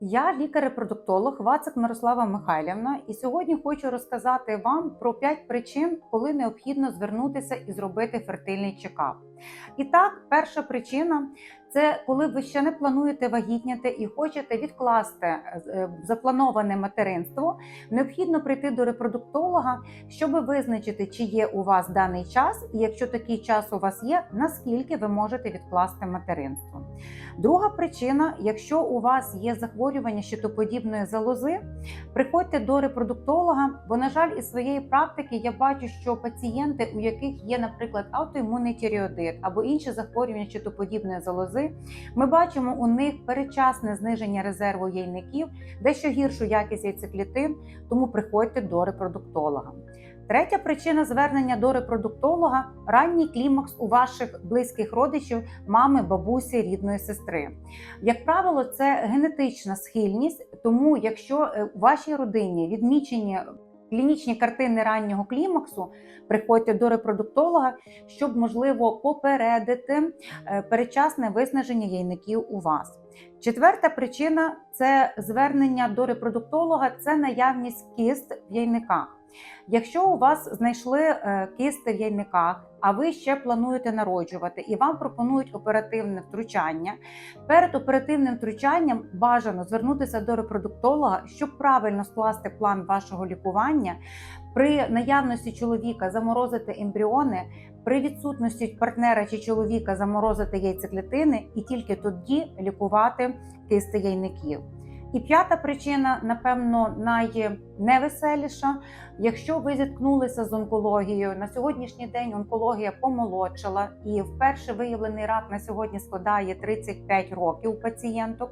Я лікар-репродуктолог Вацик Мирослава Михайлівна, і сьогодні хочу розказати вам про 5 причин, коли необхідно звернутися і зробити фертильний чекап. І так, перша причина це коли ви ще не плануєте вагітняти і хочете відкласти е, заплановане материнство, необхідно прийти до репродуктолога, щоб визначити, чи є у вас даний час, і якщо такий час у вас є, наскільки ви можете відкласти материнство. Друга причина, якщо у вас є захворювання щитоподібної залози, приходьте до репродуктолога, бо, на жаль, із своєї практики я бачу, що пацієнти, у яких є, наприклад, аутоімунний тіреоїдит або інші захворювання щитоподібної залози, ми бачимо у них передчасне зниження резерву яйників, дещо гіршу якість яйцеклітин, тому приходьте до репродуктолога. Третя причина звернення до репродуктолога ранній клімакс у ваших близьких родичів, мами, бабусі, рідної сестри. Як правило, це генетична схильність, тому якщо е, у вашій родині відмічені клінічні картини раннього клімаксу, приходьте до репродуктолога, щоб можливо попередити перечасне передчасне виснаження яйників у вас. Четверта причина це звернення до репродуктолога, це наявність кіст в яйниках. Якщо у вас знайшли е, кисти в яйниках, а ви ще плануєте народжувати, і вам пропонують оперативне втручання, перед оперативним втручанням бажано звернутися до репродуктолога, щоб правильно скласти план вашого лікування. При наявності чоловіка заморозити ембріони, при відсутності партнера чи чоловіка заморозити яйцеклітини і тільки тоді лікувати кисти яйників. І п'ята причина, напевно, найневеселіша. Якщо ви зіткнулися з онкологією, на сьогоднішній день онкологія помолодшала, і вперше виявлений рак на сьогодні складає 35 років у пацієнток.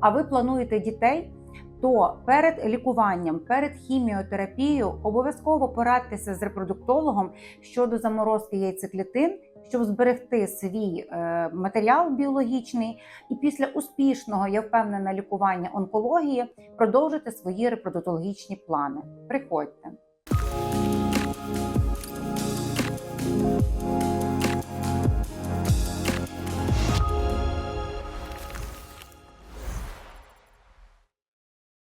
А ви плануєте дітей? То перед лікуванням, перед хіміотерапією обов'язково порадьтеся з репродуктологом щодо заморозки яйцеклітин, щоб зберегти свій е, матеріал біологічний, і після успішного, я впевнена, лікування онкології продовжити свої репродуктологічні плани. Приходьте.